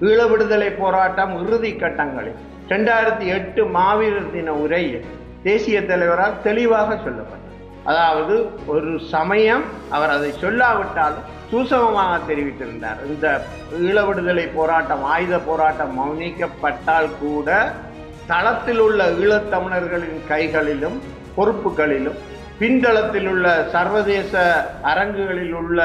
ஈழ விடுதலை போராட்டம் இறுதி கட்டங்களில். இரண்டாயிரத்தி எட்டு மாவீரர் தின உரையில் தேசிய தலைவரால் தெளிவாக சொல்லப்பட்டது. அதாவது ஒரு சமயம் அவர் அதை சொல்லாவிட்டாலும் சூசகமாக தெரிவித்திருந்தார். இந்த ஈழ விடுதலை போராட்டம் ஆயுத போராட்டம் மௌனிக்கப்பட்டால் கூட தளத்தில் உள்ள ஈழத்தமிழர்களின் கைகளிலும் பொறுப்புகளிலும் பின்தளத்தில் உள்ள சர்வதேச அரங்குகளில் உள்ள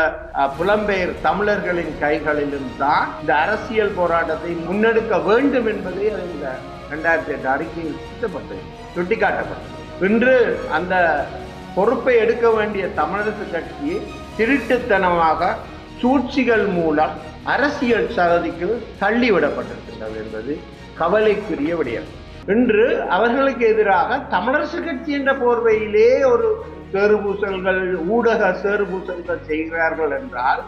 புலம்பெயர் தமிழர்களின் கைகளிலும் தான் இந்த அரசியல் போராட்டத்தை முன்னெடுக்க வேண்டும் என்பதை இந்த ரெண்டாயிரத்தி எட்டு அறிக்கையில் சுட்டப்பட்டது சுட்டிக்காட்டப்பட்டது. இன்று அந்த பொறுப்பை எடுக்க வேண்டிய தமிழரசு கட்சி திருட்டுத்தனமாக சூழ்ச்சிகள் மூலம் அரசியல் சகதிக்கு தள்ளிவிடப்பட்டிருக்கின்றது என்பது கவலைக்குரிய விடயம். இன்று அவர்களுக்கு எதிராக தமிழரசு கட்சி என்ற போர்வையிலே ஒரு சேறுபூசல்கள் ஊடக சேறுபூசல்கள் செய்கிறார்கள் என்றால்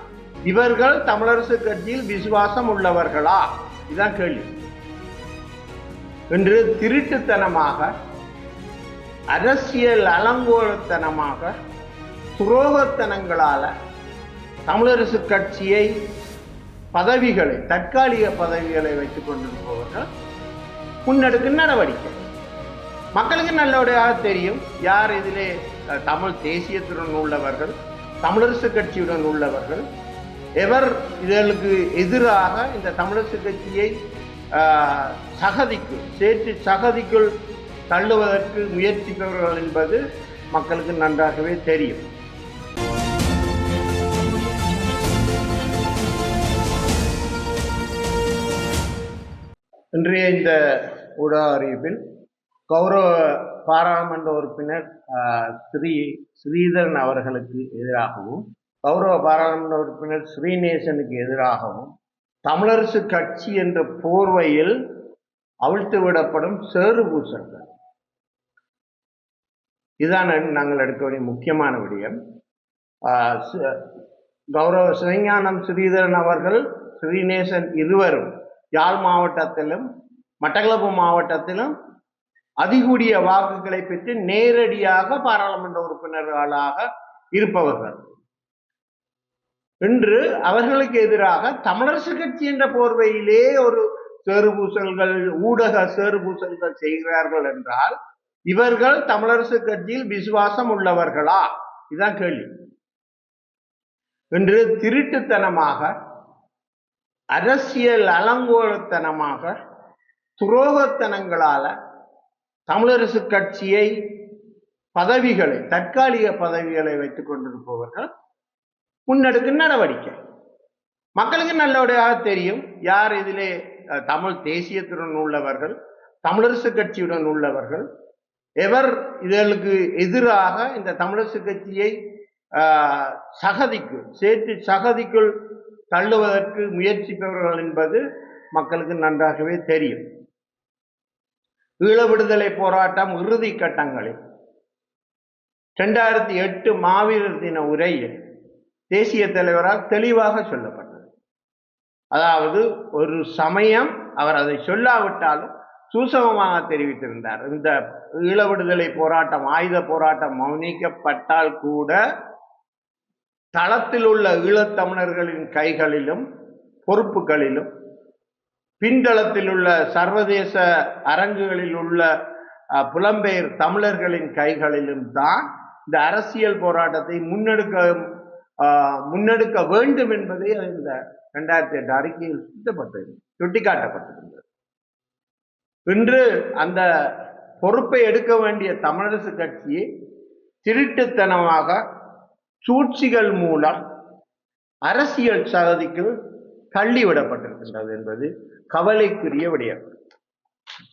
இவர்கள் தமிழரசு கட்சியில் விசுவாசம் உள்ளவர்களா? இதுதான் கேள்வி. என்று திருட்டுத்தனமாக அரசியல் அலங்கோலத்தனமாக துரோகத்தனங்களால தமிழரசு கட்சியை பதவிகளை தற்காலிக பதவிகளை வைத்துக் கொண்டிருப்பவர்கள் முன்னெடுக்கும் நடவடிக்கை. மக்களுக்கு நல்லபடியாக தெரியும். யார் இதிலே தமிழ் தேசியத்துடன் உள்ளவர்கள் தமிழரசு கட்சியுடன் உள்ளவர்கள் எவர் இதற்கு எதிராக இந்த தமிழரசு கட்சியை சகதிக்கு சேற்று சகதிக்குள் தள்ளுவதற்கு முயற்சிப்பவர்கள் என்பது மக்களுக்கு நன்றாகவே தெரியும். இன்றைய இந்த ஊடக அறிவிப்பில் கௌரவ பாராளுமன்ற உறுப்பினர் ஸ்ரீ ஸ்ரீதரன் அவர்களுக்கு எதிராகவும் கௌரவ பாராளுமன்ற உறுப்பினர் ஸ்ரீநேசனுக்கு எதிராகவும் தமிழரசு கட்சி என்ற போர்வையில் அவிழ்த்து விடப்படும் சேறு பூசல்கள். இதான் நாங்கள் எடுக்க வேண்டிய முக்கியமான விடயம். ச- கௌரவ சிவஞானம் ஸ்ரீதரன் அவர்கள் ஸ்ரீநேசன் இருவரும் யாழ் மாவட்டத்திலும் மட்டக்களப்பு மாவட்டத்திலும் அதிகூடிய வாக்குகளை பெற்று நேரடியாக பாராளுமன்ற உறுப்பினர்களாக இருப்பவர்கள். இன்று அவர்களுக்கு எதிராக தமிழரசு கட்சி என்ற போர்வையிலே ஒரு சேறுபூசல்கள் ஊடக சேறுபூசல்கள் செய்கிறார்கள் என்றால் இவர்கள் தமிழரசு கட்சியில் விசுவாசம் உள்ளவர்களா? இதுதான் கேள்வி. இன்று திருட்டுத்தனமாக அரசியல் அலங்கோலத்தனமாக துரோகத்தனங்களால தமிழரசு கட்சியை பதவிகளை தற்காலிக பதவிகளை வைத்துக் கொண்டிருப்பவர்கள் முன்னெடுக்கும் நடவடிக்கை. மக்களுக்கு நல்லபடியாக தெரியும். யார் இதிலே தமிழ் தேசியத்துடன் உள்ளவர்கள் தமிழரசு கட்சியுடன் உள்ளவர்கள் எவர் இதற்கு எதிராக இந்த தமிழரசு கட்சியை ஆஹ், சகதிக்கு சேற்று சகதிக்குள் தள்ளுவதற்கு முயற்சிப்பவர்கள் என்பது மக்களுக்கு நன்றாகவே தெரியும். ஈழ விடுதலை போராட்டம் இறுதி கட்டங்களில் ரெண்டாயிரத்தி எட்டு மாவீரர் தின உரையில் தேசிய தலைவரால் தெளிவாக சொல்லப்பட்டது. அதாவது ஒரு சமயம் அவர் அதை சொல்லாவிட்டாலும் சூசகமாக தெரிவித்திருந்தார். இந்த ஈழ விடுதலை போராட்டம் ஆயுத போராட்டம் மௌனிக்கப்பட்டால் கூட தளத்தில் உள்ள ஈழத்தமிழர்களின் கைகளிலும் பொறுப்புகளிலும் பின்தளத்தில் உள்ள சர்வதேச அரங்குகளில் உள்ள புலம்பெயர் தமிழர்களின் கைகளிலும் தான் இந்த அரசியல் போராட்டத்தை முன்னெடுக்க முன்னெடுக்க வேண்டும் என்பதை இந்த ரெண்டாயிரத்தி எட்டு அறிக்கையில் சுட்டப்பட்டது சுட்டிக்காட்டப்பட்டிருந்தது. இன்று அந்த பொறுப்பை எடுக்க வேண்டிய தமிழரசு கட்சி திருட்டுத்தனமாக சூழ்ச்சிகள் மூலம் அரசியல் சகதிக்கு தள்ளிவிடப்பட்டிருக்கின்றது என்பது கவலைக்குரிய விடயம்.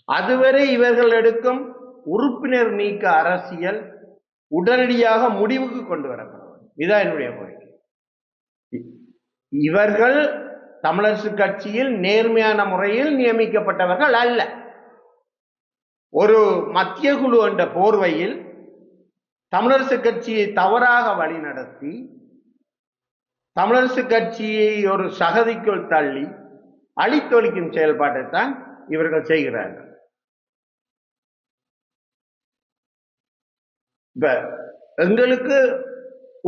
அதுவரை இவர்கள் எடுக்கும் உறுப்பினர் நீக்க அரசியல் உடனடியாக முடிவுக்கு கொண்டு வரப்படும் இதான் என்னுடைய கோரிக்கை. இவர்கள் தமிழரசு கட்சியில் நேர்மையான முறையில் நியமிக்கப்பட்டவர்கள் அல்ல. ஒரு மத்திய குழு என்ற போர்வையில் தமிழரசு கட்சியை தவறாக வழிநடத்தி தமிழரசு கட்சியை ஒரு சகதிக்குள் தள்ளி அழித்தொழிக்கும் செயல்பாட்டை தான் இவர்கள் செய்கிறார்கள். இப்ப எங்களுக்கு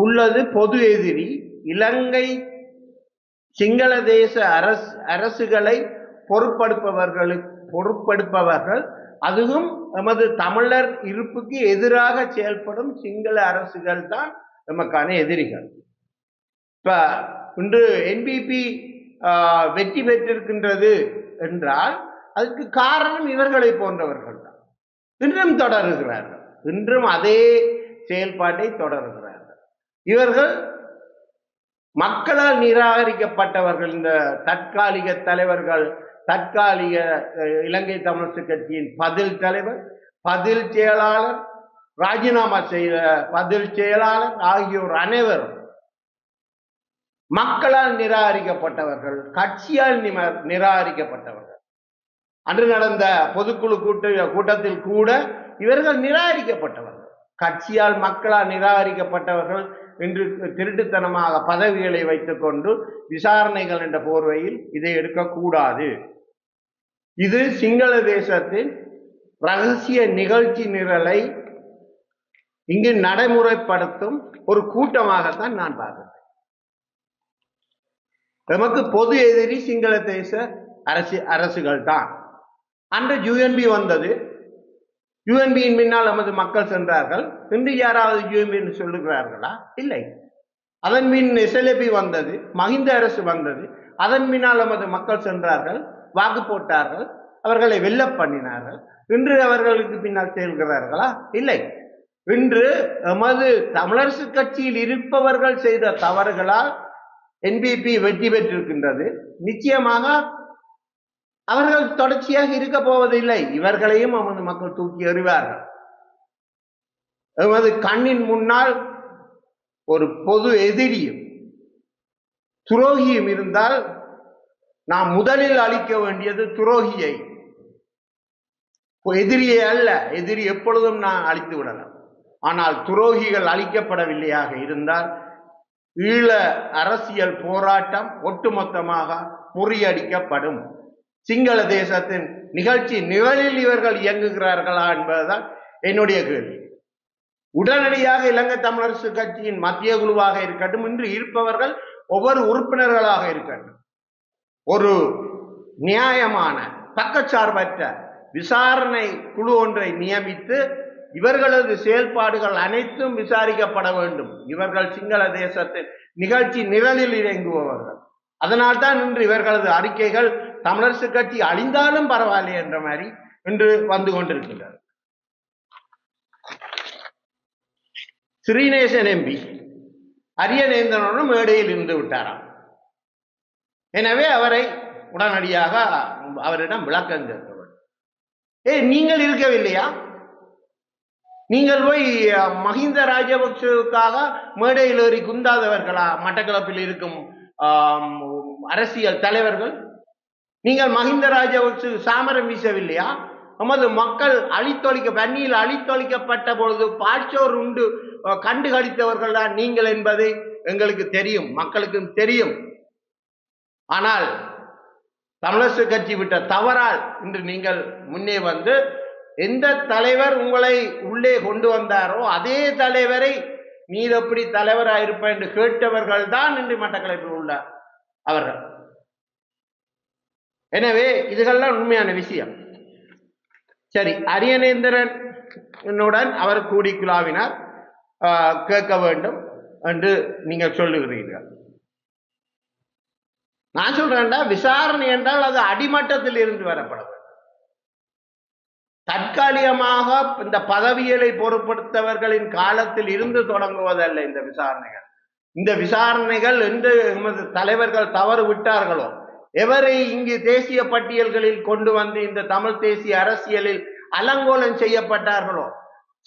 உள்ளது பொது எதிரி இலங்கை சிங்கள தேச அரசு அரசுகளை பொறுப்படுப்பவர்களுக்கு பொறுப்படுப்பவர்கள் அதுவும் நமது தமிழர் இருப்புக்கு எதிராக செயல்படும் சிங்கள அரசுகள் தான் நமக்கான எதிரிகள். இப்ப இன்று என்பிபி வெற்றி பெற்றிருக்கின்றது என்றால் அதுக்கு காரணம் இவர்களை போன்றவர்கள் தான். இன்றும் தொடருகிறார்கள். இன்றும் அதே செயல்பாட்டை தொடர்கிறார்கள். இவர்கள் மக்களால் நிராகரிக்கப்பட்டவர்கள் இந்த தற்காலிக தலைவர்கள் தற்காலிக இலங்கை தமிழரசு கட்சியின் பதில் தலைவர் பதில் செயலாளர் ராஜினாமா செய்த பதில் செயலாளர் ஆகியோர் அனைவரும் மக்களால் நிராகரிக்கப்பட்டவர்கள் கட்சியால் நிம- நிராகரிக்கப்பட்டவர்கள். அன்று நடந்த பொதுக்குழு கூட்ட கூட்டத்தில் கூட இவர்கள் நிராகரிக்கப்பட்டவர்கள். கட்சியால் மக்களால் நிராகரிக்கப்பட்டவர்கள் இன்று திருட்டுத்தனமாக பதவிகளை வைத்துக்கொண்டு விசாரணைகள் என்ற போர்வையில் இதை எடுக்கக்கூடாது. இது சிங்கள தேசத்தின் ரகசிய நிகழ்ச்சி நிரலை இங்கு நடைமுறைப்படுத்தும் ஒரு கூட்டமாகத்தான் நான் பார்க்கிறேன். நமக்கு பொது எதிரி சிங்கள தேச அரசு அரசுகள் தான். அன்று யூஎன்பி வந்தது. யுஎன்பியின் பின்னால் நமது மக்கள் சென்றார்கள். இன்று யாராவது யுஎன்பி என்று சொல்லுகிறார்களா? இல்லை. அதன் பின் எஸ்எல்ஏபி வந்தது. மஹிந்த அரசு வந்தது. அதன் பின்னால் நமது மக்கள் சென்றார்கள். வாக்கு போட்டார்கள் அவர்களை வெல்ல பண்ணினார்கள். இன்று அவர்களுக்கு பின்னால் செல்கிறார்களா இல்லை. இன்று எமது தமிழரசு கட்சியில் இருப்பவர்கள் செய்த தவறுகளால் என்பிபி வெற்றி பெற்றிருக்கின்றது. நிச்சயமாக அவர்கள் தொடர்ச்சியாக இருக்க போவதில்லை. இவர்களையும் நமது மக்கள் தூக்கி எறிவார்கள். எமது கண்ணின் முன்னால் ஒரு பொது எதிரியும் துரோகியும் இருந்தால் நாம் முதலில் அழிக்க வேண்டியது துரோகியை. எதிரியை அல்ல எதிரி எப்பொழுதும் நான் அழித்து விடலாம் ஆனால் துரோகிகள் அழிக்கப்படவில்லையாக இருந்தால் ஈழ அரசியல் போராட்டம் ஒட்டுமொத்தமாக முறியடிக்கப்படும். சிங்கள தேசத்தின் நிகழ்ச்சி நிழலில் இவர்கள் இயங்குகிறார்களா என்பதுதான் என்னுடைய கேள்வி. உடனடியாக இலங்கை தமிழரசு கட்சியின் மத்திய குழுவாக இருக்கட்டும் இன்று இருப்பவர்கள் ஒவ்வொரு உறுப்பினர்களாக இருக்கட்டும். ஒரு நியாயமான பக்கச்சார்பற்ற விசாரணை குழு ஒன்றை நியமித்து இவர்களது செயல்பாடுகள் அனைத்தும் விசாரிக்கப்பட வேண்டும். இவர்கள் சிங்கள தேசத்தின் நிகழ்ச்சி நிழலில் இறங்குபவர்கள். அதனால் தான் இன்று இவர்களது அறிக்கைகள் தமிழரசு கட்சி அழிந்தாலும் பரவாயில்லை என்ற மாதிரி இன்று வந்து கொண்டிருக்கின்றது. ஸ்ரீநேசன் எம்பி அரியநேந்திரனும் மேடையில் இருந்து விட்டாராம். எனவே அவரை உடனடியாக அவரிடம் விளக்கம் கேட்க வேண்டும் ஏ நீங்கள் இருக்கவில்லையா? நீங்கள் போய் மஹிந்த ராஜபக்சவுக்காக மேடையில் ஏறி குந்தாதவர்களா? மட்டக்களப்பில் இருக்கும் அரசியல் தலைவர்கள்? நீங்கள் மஹிந்த ராஜபக்சு சாமரம் வீசவில்லையா? நமது மக்கள் அழித்தொழிக்க பன்னியில் அழித்தொழிக்கப்பட்ட பொழுது பாய்ச்சோர் உண்டு அஹ், கண்டு தான் நீங்கள் என்பது எங்களுக்கு தெரியும் மக்களுக்கும் தெரியும். ஆனால் தமிழரசு கட்சி விட்ட தவறால் இன்று நீங்கள் முன்னே வந்து எந்த தலைவர் உங்களை உள்ளே கொண்டு வந்தாரோ அதே தலைவரை நீ எப்படி தலைவராக இருப்ப என்று கேட்டவர்கள் தான் இன்று மட்டக்களப்பில் உள்ள அவர்கள். எனவே இதுகள்லாம் உண்மையான விஷயம். சரி அரியநேந்திரனுடன் அவர் கூடி குழாவினார் கேட்க வேண்டும் என்று நீங்கள் சொல்லுகிறீர்கள். நான் சொல்றேன்டா விசாரணை என்றால் அது அடிமட்டத்தில் இருந்து வரப்பட வேண்டும் தற்காலிகமாக இந்த பதவிகளை பொருட்படுத்தவர்களின் காலத்தில் இருந்து தொடங்குவதல்ல இந்த விசாரணைகள். இந்த விசாரணைகள் என்று எமது தலைவர்கள் தவறு விட்டார்களோ? எவரை இங்கு தேசிய பட்டியல்களில் கொண்டு வந்து இந்த தமிழ் தேசிய அரசியலில் அலங்கோலம் செய்யப்பட்டார்களோ?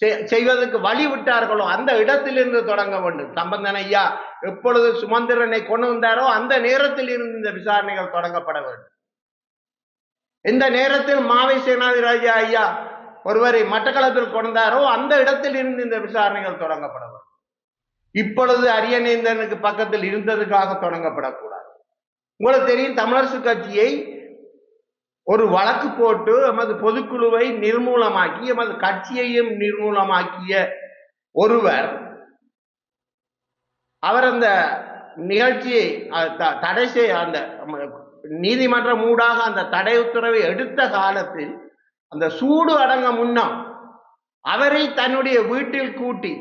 செய்வதற்கு வழி விட்டார்களோ அந்த இடத்திலிருந்து தொடங்க வேண்டும். சம்பந்தன் ஐயா எப்பொழுது சுமந்திரனை கொண்டு வந்தாரோ அந்த நேரத்தில் இருந்து இந்த விசாரணைகள் தொடங்கப்பட வேண்டும். எந்த நேரத்தில் மாவை சேனாதிராஜா ஐயா ஒருவரை மட்டக்களப்பில் கொண்டாரோ அந்த இடத்தில் இருந்து இந்த விசாரணைகள் தொடங்கப்பட வேண்டும். இப்பொழுது அரியநேந்தனுக்கு பக்கத்தில் இருந்ததுக்காக தொடங்கப்படக்கூடாது. உங்களுக்கு தெரியும் தமிழரசு கட்சியை ஒரு வழக்கு போட்டு எமது பொதுக்குழுவை நிர்மூலமாக்கி எமது கட்சியையும் நிர்மூலமாக்கிய ஒருவர் அவர் அந்த நிகழ்ச்சியை த- தடை செய்ய அந்த நீதிமன்றம் ஊடாக அந்த தடை உத்தரவை எடுத்த காலத்தில் அந்த சூடு அடங்க முன்னம் அவரை தன்னுடைய வீட்டில் கூட்டி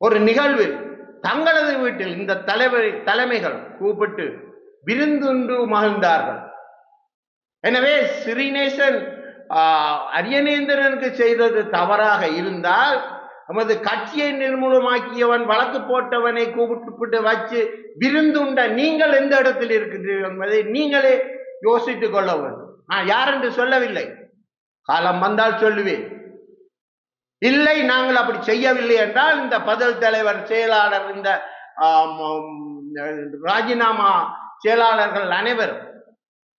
ஒரு நிகழ்வில் தங்களது வீட்டில் இந்த தலைவர் தலைமைகள் கூப்பிட்டு விருந்துண்டு மகிழ்ந்தார்கள். எனவே ஸ்ரீநேசன் அரியநேந்திரனுக்கு செய்தது தவறாக இருந்தால் நமது கட்சியை நிர்மூலமாக்கியவன் வழக்கு போட்டவனை கூப்பிட்டு வச்சு விருந்துண்ட நீங்கள் எந்த இடத்தில் இருக்கின்றீர்கள் என்பதை நீங்களே யோசித்துக் கொள்ள வேண்டும். நான் யார் என்று சொல்லவில்லை. காலம் வந்தால் சொல்லுவேன். இல்லை நாங்கள் அப்படி செய்யவில்லை என்றால் இந்த பதில் தலைவர் செயலாளர் இந்த ராஜினாமா செயலாளர்கள் அனைவரும்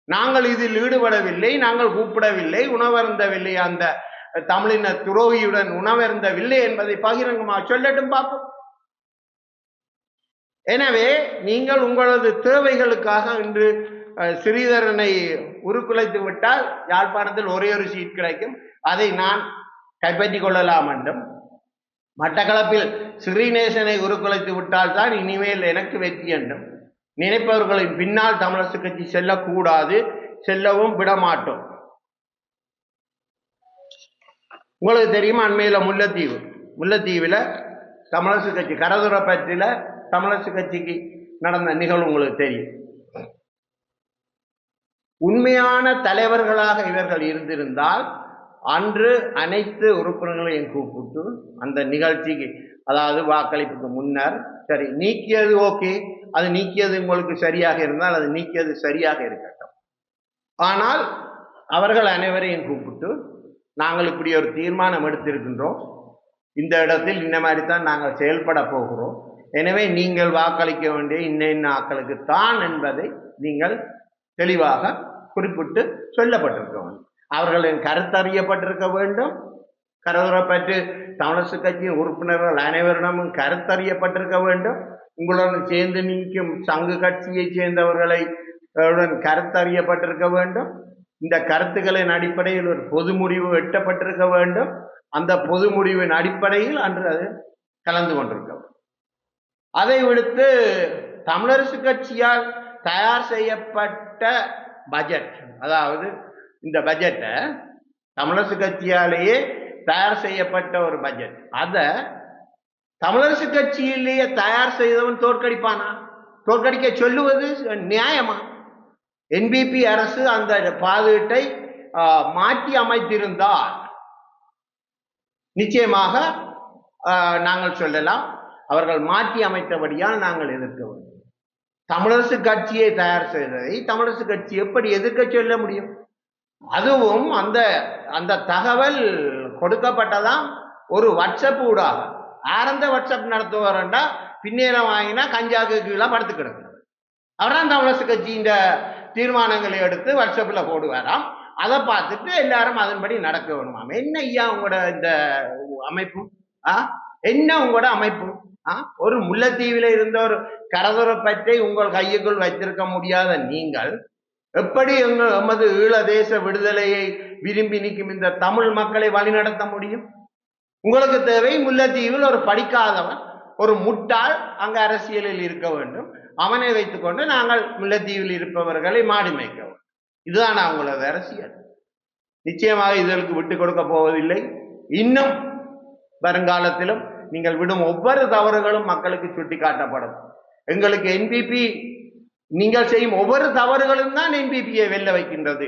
நாங்கள் இதில் ஈடுபடவில்லை நாங்கள் கூப்பிடவில்லை உணவருந்தவில்லை அந்த தமிழின துரோகியுடன் உணவருந்தவில்லை என்பதை பகிரங்கமாக சொல்லட்டும் பார்ப்போம். எனவே நீங்கள் உங்களது தேவைகளுக்காக இன்று ஸ்ரீதரனை உருக்குலைத்து விட்டால் யாழ்ப்பாணத்தில் ஒரே ஒரு சீட் கிடைக்கும். அதை நான் கைப்பற்றிக் கொள்ளலாம் என்றும் மட்டக்களப்பில் ஸ்ரீநேசனை உருக்குலைத்து விட்டால் தான் இனிமேல் எனக்கு வெற்றி என்றும் நினைப்பவர்களின் பின்னால் தமிழரசு கட்சி செல்லக்கூடாது செல்லவும் விடமாட்டோம். உங்களுக்கு தெரியுமா அண்மையில் முல்லைத்தீவு? முல்லைத்தீவில் தமிழரசு கட்சி கரதுரப்பற்றில தமிழரசு கட்சிக்கு நடந்த நிகழ்வு உங்களுக்கு தெரியும். உண்மையான தலைவர்களாக இவர்கள் இருந்திருந்தால் அன்று அனைத்து உறுப்பினர்களையும் கூப்பிட்டு அந்த நிகழ்ச்சிக்கு அதாவது வாக்களிப்புக்கு முன்னர் சரி நீக்கியது ஓகே அது நீக்கியது உங்களுக்கு சரியாக இருந்தால் அது நீக்கியது சரியாக இருக்கட்டும். ஆனால் அவர்கள் அனைவரையும் கூப்பிட்டு நாங்கள் இப்படி ஒரு தீர்மானம் எடுத்திருக்கின்றோம். இந்த இடத்தில் இந்த மாதிரி தான் நாங்கள் செயல்பட போகிறோம். எனவே நீங்கள் வாக்களிக்க வேண்டிய இன்ன இன்ன ஆக்களுக்கு தான் என்பதை நீங்கள் தெளிவாக குறிப்பிட்டு சொல்லப்பட்டிருக்க வேண்டும். அவர்களின் கருத்தறியப்பட்டிருக்க வேண்டும். கருதுறப்பட்டு தமிழரசு கட்சியின் உறுப்பினர்கள் அனைவரிடமும் கருத்தறியப்பட்டிருக்க வேண்டும். உங்களுடன் சேர்ந்து நிற்கும் சங்கு கட்சியைச் சேர்ந்தவர்களை உடன் கருத்தறியப்பட்டிருக்க வேண்டும். இந்த கருத்துக்களின் அடிப்படையில் ஒரு பொது முடிவு எட்டப்பட்டிருக்க வேண்டும். அந்த பொது முடிவின் அடிப்படையில் அன்று அது கலந்து கொண்டிருக்க அதை விடுத்து தமிழரசு கட்சியால் தயார் செய்யப்பட்ட பட்ஜெட் அதாவது இந்த பட்ஜெட்டை தமிழரசு கட்சியாலேயே தயார் செய்யப்பட்ட ஒரு பட்ஜெட். அதை தமிழரசு கட்சியிலேயே தயார் செய்தவன் தோற்கடிப்பானா? தோற்கடிக்க சொல்லுவது நியாயமா? என்பிபி அரசு அந்த பாதுகாட்டை மாற்றி அமைத்திருந்தால் நிச்சயமாக நாங்கள் சொல்லலாம் அவர்கள் மாற்றி அமைத்தபடியால் நாங்கள் எதிர்க்க வேண்டும். தமிழரசு கட்சியை தயார் செய்ததை தமிழரசு கட்சி எப்படி எதிர்க்க சொல்ல முடியும்? அதுவும் அந்த அந்த தகவல் கொடுக்கப்பட்டதாம் ஒரு வாட்ஸ்அப் ஊடாக. ஆரந்த வாட்ஸ்அப் நடத்துவாரண்டா பின்னேரம் வாங்கினா கஞ்சாக்கு கீழே படுத்து கிடக்கிறது. அவர்தான் தமிழரசு கட்சியின் தீர்மானங்களை எடுத்து வாட்ஸ்அப்பில் போடுவாராம். அதை பார்த்துட்டு எல்லாரும் அதன்படி நடக்க வேணுமாம் என்ன ஐயா உங்களோட இந்த அமைப்பு? ஆ? என்ன உங்களோட அமைப்பு? ஆ? ஒரு முல்லைத்தீவில் இருந்த ஒரு கரதுரப்பற்றை உங்கள் கையுக்குள் வைத்திருக்க முடியாத நீங்கள் எப்படி எங்கள் எமது ஈழ தேச விடுதலையை விரும்பி நிற்கும் இந்த தமிழ் மக்களை வழிநடத்த முடியும்? உங்களுக்கு தேவை முல்லைத்தீவில் ஒரு படிக்காதவன் ஒரு முட்டாள் அங்கு அரசியலில் இருக்க வேண்டும். அவனை வைத்துக்கொண்டு நாங்கள் முல்லைத்தீவில் இருப்பவர்களை மாடி மேய்க்க வேண்டும். இதுதான் அவங்களது அரசியல். நிச்சயமாக இதற்கு விட்டு கொடுக்க போவதில்லை. இன்னும் வருங்காலத்திலும் நீங்கள் விடும் ஒவ்வொரு தவறுகளும் மக்களுக்கு சுட்டி காட்டப்படும் எங்களுக்கு என்பிபி நீங்கள் செய்யும் ஒவ்வொரு தவறுகளும் தான் என்பிபியை வெல்ல வைக்கின்றது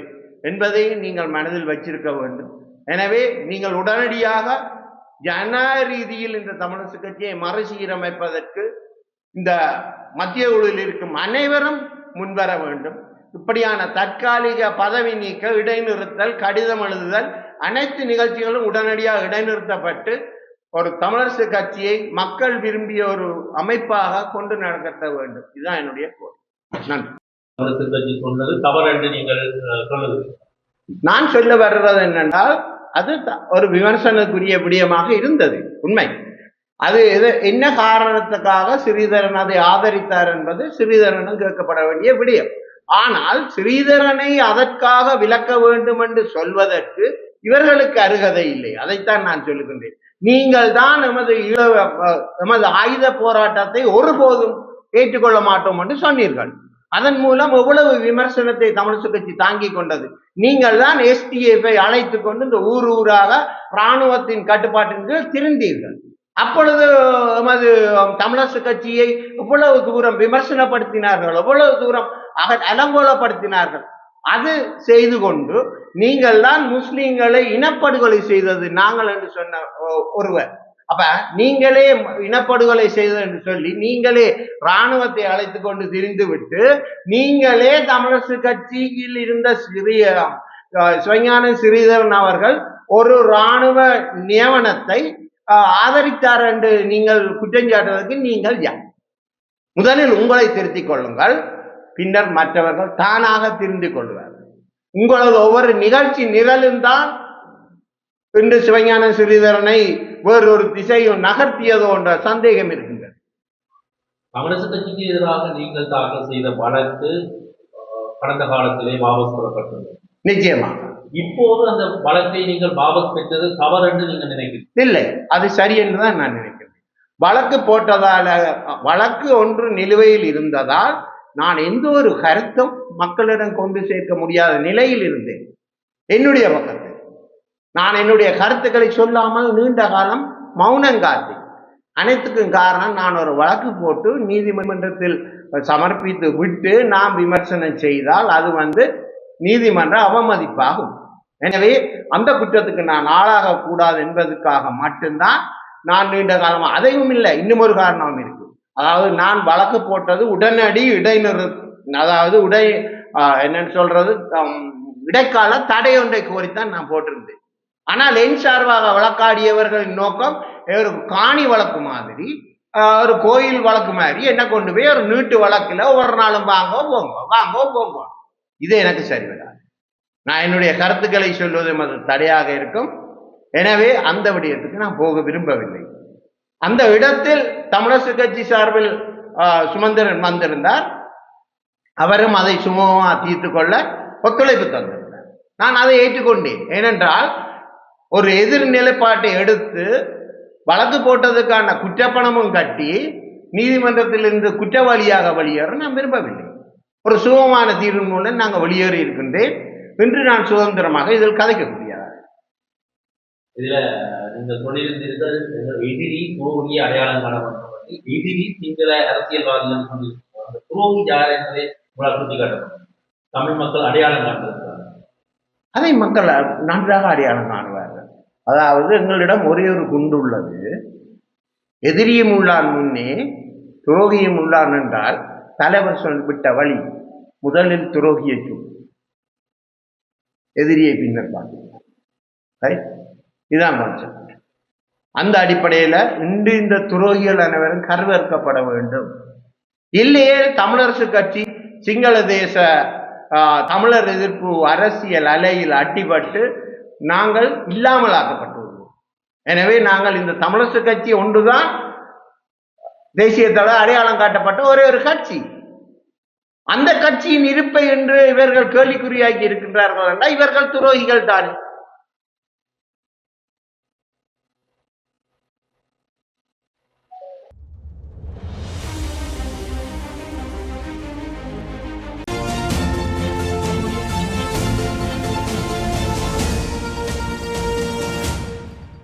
என்பதை நீங்கள் மனதில் வச்சிருக்க வேண்டும். எனவே நீங்கள் உடனடியாக ஜன ரீதியில் இந்த தமிழரசு கட்சியை மறுசீரமைப்பதற்கு இந்த மத்திய குழுவில் இருக்கும் அனைவரும் முன்வர வேண்டும். இப்படியான தற்காலிக பதவி நீக்க இடைநிறுத்தல் கடிதம் எழுதுதல் அனைத்து நிகழ்ச்சிகளும் உடனடியாக இடைநிறுத்தப்பட்டு ஒரு தமிழரசு கட்சியை மக்கள் விரும்பிய ஒரு அமைப்பாக கொண்டு நடத்த வேண்டும். இதுதான் என்னுடைய கோரிக்கை. நன்றி. அரசு கட்சி சொன்னது தவறு என்று நீங்கள் சொல்லுங்கள் நான் சொல்ல வர்றது என்னென்றால் அது த- ஒரு விமர்சனத்துக்குரிய விடயமாக இருந்தது உண்மை. அது எது என்ன காரணத்துக்காக ஸ்ரீதரன் அதை ஆதரித்தார் என்பது ஸ்ரீதரனும் கேட்கப்பட வேண்டிய விடயம். ஆனால் ஸ்ரீதரனை அதற்காக விளக்க வேண்டும் என்று சொல்வதற்கு இவர்களுக்கு அருகதை இல்லை. அதைத்தான் நான் சொல்லுகின்றேன். நீங்கள் தான் எமது ஈழ எமது ஆயுத போராட்டத்தை ஒருபோதும் ஏற்றுக்கொள்ள மாட்டோம் என்று சொன்னீர்கள். அதன் மூலம் எவ்வளவு விமர்சனத்தை தமிழரசு கட்சி தாங்கிக் கொண்டது. நீங்கள் தான் எஸ்டிஎஃப்ஐ அழைத்து கொண்டு இந்த ஊர் ஊராக இராணுவத்தின் கட்டுப்பாட்டின் கீழ் திருந்தீர்கள். அப்பொழுது எமது தமிழரசு கட்சியை இவ்வளவு தூரம் விமர்சனப்படுத்தினார்கள் எவ்வளவு தூரம் அக அலங்கோலப்படுத்தினார்கள் அது செய்து கொண்டு நீங்கள் தான் முஸ்லீம்களை இனப்படுகொலை செய்தது நாங்கள் என்று சொன்ன ஒ- ஒருவர். அப்ப நீங்களே இனப்படுகொலை செய்தது என்று சொல்லி நீங்களே இராணுவத்தை அழைத்து கொண்டு திரிந்து விட்டு நீங்களே தமிழரசு கட்சியில் இருந்த சிறிய அஹ், சிவஞான அவர்கள் ஒரு இராணுவ நியமனத்தை ஆதரித்தார் என்று நீங்கள் குற்றஞ்சாட்டுவதற்கு நீங்கள் யார்? முதலில் உங்களை திருத்திக் கொள்ளுங்கள் பின்னர் மற்றவர்கள் தானாக திருந்திக் கொள்வார்கள் உங்களது ஒவ்வொரு நிகழ்ச்சி நிரலும் தான் இன்று சிவஞான சிறீதரனை வேறொரு திசையில் நகர்த்தியதோ என்ற சந்தேகம் இருக்கின்றது. தமிழரசு கட்சிக்கு எதிராக நீங்கள் தாக்கல் செய்த வழக்கு கடந்த காலத்திலே வாபஸ் பெறப்பட்டது. நிச்சயமாக இப்போது அந்த வழக்கை நீங்கள் வாபஸ் பெற்றது தவறு என்று நீங்கள் நினைக்கிறீர்கள்? இல்லை அது சரி என்று தான் நான் நினைக்கிறேன். வழக்கு போட்டதால வழக்கு ஒன்று நிலுவையில் இருந்ததால் நான் எந்த ஒரு கருத்தும் மக்களிடம் கொண்டு சேர்க்க முடியாத நிலையில் இருந்தேன். என்னுடைய பக்கத்தில். நான் என்னுடைய கருத்துக்களை சொல்லாமல் நீண்ட காலம் மௌனம் அனைத்துக்கும் காரணம் நான் ஒரு வழக்கு போட்டு நீதிமன்றத்தில் சமர்ப்பித்து விட்டு நாம் விமர்சனம் செய்தால் அது வந்து நீதிமன்ற அவமதிப்பாகும். எனவே அந்த குற்றத்துக்கு நான் ஆளாக கூடாது என்பதற்காக மட்டும்தான் நான் நீண்ட காலமாக அதையும் இல்லை இன்னும் ஒரு காரணமும் இருக்கு. அதாவது நான் வழக்கு போட்டது உடனடி இடைநிறு அதாவது உடை என்னன்னு சொல்றது இடைக்கால தடை ஒன்றை கோரித்தான் நான் போட்டிருந்தேன். ஆனால் என் சார்பாக வழக்காடியவர்களின் நோக்கம் ஒரு காணி வழக்கு மாதிரி ஒரு கோயில் வழக்கு மாதிரி என்ன கொண்டு போய் ஒரு நீட்டு வழக்கில் ஒவ்வொரு நாளும் வாங்கோ போங்க வாங்கோ போங்க. இது எனக்கு சரி வராது நான் என்னுடைய கருத்துக்களை சொல்வது அது தடையாக இருக்கும். எனவே அந்த விடயத்துக்கு நான் போக விரும்பவில்லை. அந்த இடத்தில் தமிழரசு கட்சி சார்பில் சுமந்திரன் வந்திருந்தார். அவரும் அதை சுமூகமாக தீர்த்து கொள்ள ஒத்துழைப்பு தந்திருந்தார். நான் அதை ஏற்றுக்கொண்டேன். ஏனென்றால் ஒரு எதிர் நிலைப்பாட்டை எடுத்து வழக்கு போட்டதுக்கான குற்றப்பணமும் கட்டி நீதிமன்றத்திலிருந்து குற்றவாளியாக வெளியேற நான் விரும்பவில்லை. ஒரு சுகமான தீர்வு மூலம் நாங்கள் வெளியேறி இருக்கின்றேன் இன்று நான் சுதந்திரமாக இதில் கதைக்க முடியாது இதுல நீங்கள் சொல்லியிருந்தீர்கள் எதிரி துரோகி அடையாளம் காணப்பட்டவர்கள். எதிரி சிங்கள அரசியல்வாதிகள் அந்த துரோகி யார் என்பதை உங்களால் தமிழ் மக்கள் அடையாளம் காட்டிருக்கிறார் அதை மக்கள் நன்றாக அடையாளம் காணுவார்கள் அதாவது எங்களிடம் ஒரே ஒரு குண்டு உள்ளது. எதிரியும் உள்ளான் முன்னே துரோகியும் உள்ளான் என்றால் தலைவர் சொல்விட்ட வழி முதலில் துரோகியை சொல். எதிரியை பின்னர் பார்த்து இதான் கான்செப்ட் அந்த அடிப்படையில் இன்று இந்த துரோகிகள் அனைவரும் கருவேற்கப்பட வேண்டும். இல்லையே தமிழரசு கட்சி சிங்கள தேச தமிழர் எதிர்ப்பு அரசியல் அலையில் அடிபட்டு நாங்கள் இல்லாமலாக்கப்பட்டுள்ளோம். எனவே நாங்கள் இந்த தமிழரசு கட்சி ஒன்றுதான் தேசியத்தால் அடையாளம் காட்டப்பட்ட ஒரே ஒரு கட்சி. அந்த கட்சியின் இருப்பை என்று இவர்கள் கேள்விக்குறியாக்கி இருக்கின்றார்கள் என்றால் இவர்கள் துரோகிகள் தான்.